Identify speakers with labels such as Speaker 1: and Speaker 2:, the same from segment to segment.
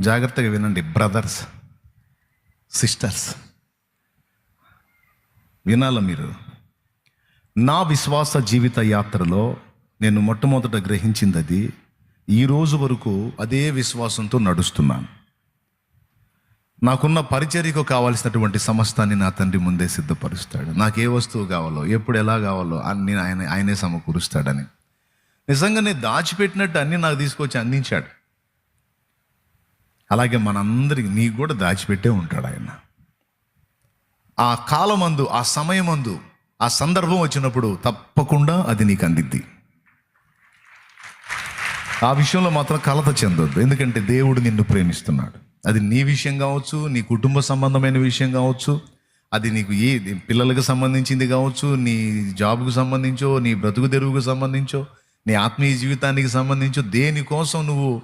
Speaker 1: జాగ్రత్తగా వినండి brothers sisters. వినాల మీరు? నా విశ్వాస జీవిత యాత్రలో నేను మొట్టమొదట గ్రహించింది అది ఈ రోజు వరకు అదే విశ్వాసంతో నడుస్తున్నాను. నాకున్న పరిచర్యకు కావాల్సినటువంటి సమస్తాన్ని నా తండ్రి ముందే సిద్ధపరుస్తాడు. నాకు ఏ వస్తువు కావాలో ఎప్పుడు ఎలా కావాలో అన్ని ఆయన ఆయనే సమకూరుస్తాడని. నిజంగా నేను దాచిపెట్టినట్టు అన్ని నాకు తీసుకొచ్చి అందించాడు. అలాగే మనందరికి నీకు కూడా దాచిపెట్టే ఉంటాడు ఆయన. ఆ కాలమందు ఆ సమయమందు ఆ సందర్భం వచ్చినప్పుడు తప్పకుండా అది నీకు అందిద్ది. ఆ విషయంలో మాత్రం కలత చెందొద్దు. ఎందుకంటే దేవుడు నిన్ను ప్రేమిస్తున్నాడు. అది నీ విషయం కావచ్చు నీ కుటుంబ సంబంధమైన విషయం కావచ్చు అది నీకు ఏ పిల్లలకు సంబంధించింది కావచ్చు నీ జాబ్కు సంబంధించో నీ బ్రతుకు తెరువుకు సంబంధించో నీ ఆత్మీయ జీవితానికి సంబంధించో దేనికోసం నువ్వు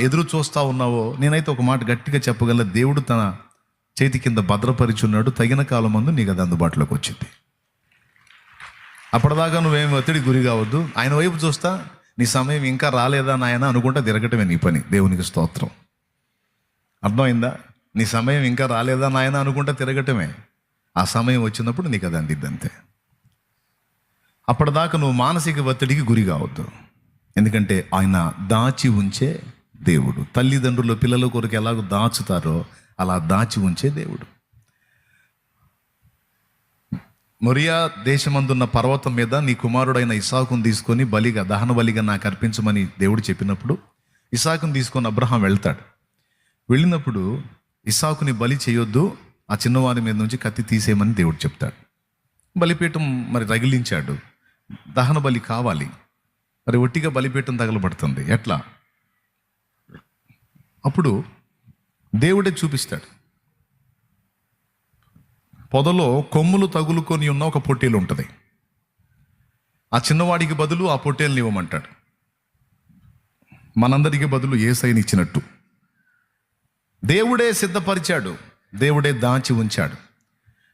Speaker 1: ఎదురు చూస్తా ఉన్నావో నేనైతే ఒక మాట గట్టిగా చెప్పగల దేవుడు తన చేతి కింద భద్రపరిచున్నాడు తగిన కాలం మందు నీకు అది అందుబాటులోకి వచ్చింది. అప్పటిదాకా నువ్వేమి ఒత్తిడి గురి కావద్దు. ఆయన వైపు చూస్తా నీ సమయం ఇంకా రాలేదా నాయన అనుకుంటా తిరగటమే నీ పని. దేవునికి స్తోత్రం. అర్థమైందా? నీ సమయం ఇంకా రాలేదా నాయన అనుకుంటా తిరగటమే. ఆ సమయం వచ్చినప్పుడు నీకు అది అందిద్ది అంతే అప్పటిదాకా నువ్వు మానసిక ఒత్తిడికి గురి కావద్దు. ఎందుకంటే ఆయన దాచి ఉంచే దేవుడు. తల్లిదండ్రులు పిల్లల కొరకు ఎలాగో దాచుతారో అలా దాచి ఉంచే దేవుడు. మొరియా దేశమందున్న పర్వతం మీద నీ కుమారుడైన ఇసాకును తీసుకొని బలిగా దహన బలిగా నాకు అర్పించమని దేవుడు చెప్పినప్పుడు ఇసాకును తీసుకొని అబ్రహాం వెళ్తాడు. వెళ్ళినప్పుడు ఇసాకుని బలి చేయొద్దు ఆ చిన్నవారి మీద నుంచి కత్తి తీసేయమని దేవుడు చెప్తాడు. బలిపీఠం మరి రగిలించాడు. దహన బలి కావాలి. మరి ఒట్టిగా బలిపీఠం తగలబడుతుంది. ఎట్లా? అప్పుడు దేవుడే చూపిస్తాడు. పొదలో కొమ్ములు తగులుకొని ఉన్న ఒక పొట్టేలు ఉంటుంది. ఆ చిన్నవాడికి బదులు ఆ పొట్టేలను ఇవ్వమంటాడు. మనందరికి బదులు ఏ సైని ఇచ్చినట్టు. దేవుడే సిద్ధపరిచాడు దేవుడే దాచి ఉంచాడు.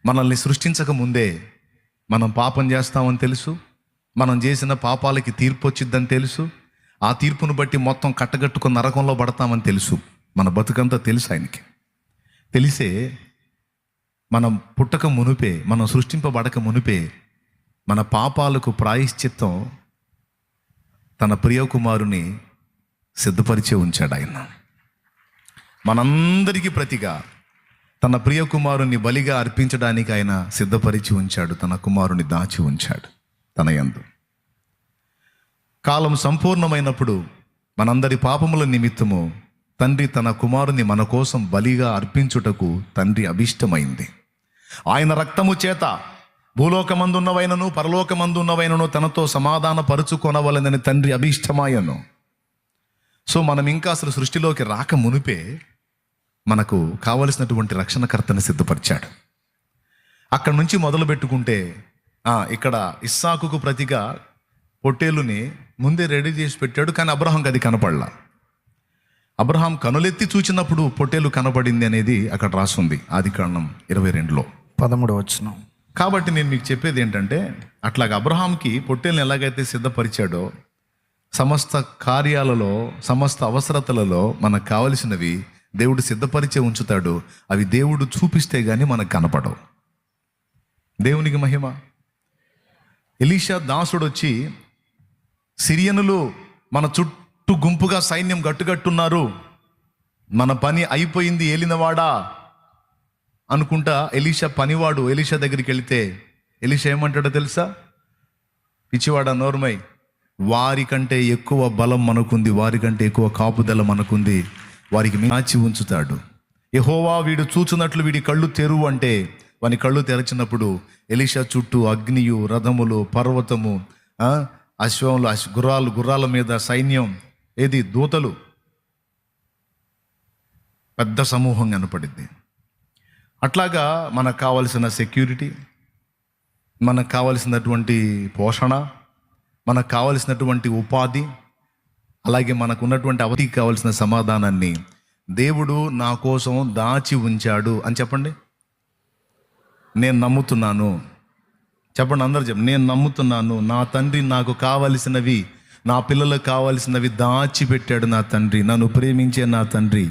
Speaker 1: మనల్ని సృష్టించక ముందే మనం పాపం చేస్తామని తెలుసు మనం చేసిన పాపాలకి తీర్పు వచ్చిద్దని తెలుసు ఆ తీర్పును బట్టి మొత్తం కట్టగట్టుకుని నరకంలో పడతామని తెలుసు. మన బతుకంతా తెలుసు ఆయనకి. తెలిసే మనం పుట్టక మునుపే మనం సృష్టింపబడక మునుపే మన పాపాలకు ప్రాయశ్చిత్తం తన ప్రియకుమారుని సిద్ధపరిచే ఉంచాడు ఆయన. మనందరికీ ప్రతిగా తన ప్రియకుమారుని బలిగా అర్పించడానికి ఆయన సిద్ధపరిచి ఉంచాడు తన కుమారుని దాచి ఉంచాడు తన యందు. కాలం సంపూర్ణమైనప్పుడు మనందరి పాపముల నిమిత్తము తండ్రి తన కుమారుని మన కోసం బలిగా అర్పించుటకు తండ్రి అభిష్టమైంది. ఆయన రక్తము చేత భూలోకమందున్నవైనను పరలోకమందున్నవైనను తనతో సమాధాన పరుచుకొనవలనని తండ్రి అభిష్టమాయను. సో మనం ఇంకా అసలు సృష్టిలోకి రాక మునిపే మనకు కావలసినటువంటి రక్షణకర్తను సిద్ధపరిచాడు. అక్కడి నుంచి మొదలు పెట్టుకుంటే ఇక్కడ ఇస్సాకుకు ప్రతిగా పొట్టేలుని ముందే రెడీ చేసి పెట్టాడు కానీ అబ్రహాంకి అది కనపడలా. అబ్రహాం కనులెత్తి చూచినప్పుడు పొట్టేలు కనబడింది అనేది అక్కడ రాసుంది ఆది కారణం ఇరవై రెండులో.
Speaker 2: పదమూడు వచ్చిన
Speaker 1: కాబట్టి నేను మీకు చెప్పేది ఏంటంటే అట్లాగ అబ్రహాంకి పొట్టేల్ని ఎలాగైతే సిద్ధపరిచాడో సమస్త కార్యాలలో సమస్త అవసరతలలో మనకు కావలసినవి దేవుడు సిద్ధపరిచే ఉంచుతాడు అవి దేవుడు చూపిస్తే గానీ మనకు కనపడవు. దేవునికి మహిమ. ఎలీషా దాసుడు వచ్చి సిరియనులు మన చుట్టూ గుంపుగా సైన్యం గట్టుగట్టున్నారు. మన పని అయిపోయింది ఏలినవాడా? అనుకుంటా ఎలీషా పనివాడు ఎలీషా దగ్గరికి వెళితే ఎలీషా ఏమంటాడో తెలుసా? పిచ్చివాడా నోర్మై వారికంటే ఎక్కువ బలం మనకుంది వారికంటే ఎక్కువ కాపుదల మనకుంది వారికి నాచి ఉంచుతాడు. ఎహోవా వీడు చూచున్నట్లు వీడి కళ్ళు తెరువు అంటే వాని కళ్ళు తెరచినప్పుడు ఎలీషా చుట్టూ అగ్నియు రథములు పర్వతము అశ్వంలో అశ్ గుర్రాలు గుర్రాల మీద సైన్యం ఏది? దూతలు. పెద్ద సమూహం కనపడింది. అట్లాగా మనకు కావలసిన సెక్యూరిటీ మనకు కావలసినటువంటి పోషణ మనకు కావలసినటువంటి ఉపాధి అలాగే మనకు ఉన్నటువంటి అవధికి కావలసిన సమాధానాన్ని దేవుడు నా కోసం దాచి ఉంచాడు అని చెప్పండి. నేను నమ్ముతున్నాను. చెప్పండి అందరు చెప్పండి నేను నమ్ముతున్నాను నా తండ్రి నాకు కావలసినవి నా పిల్లలకు కావలసినవి దాచిపెట్టాడు నా తండ్రి నన్ను ప్రేమించే నా తండ్రి.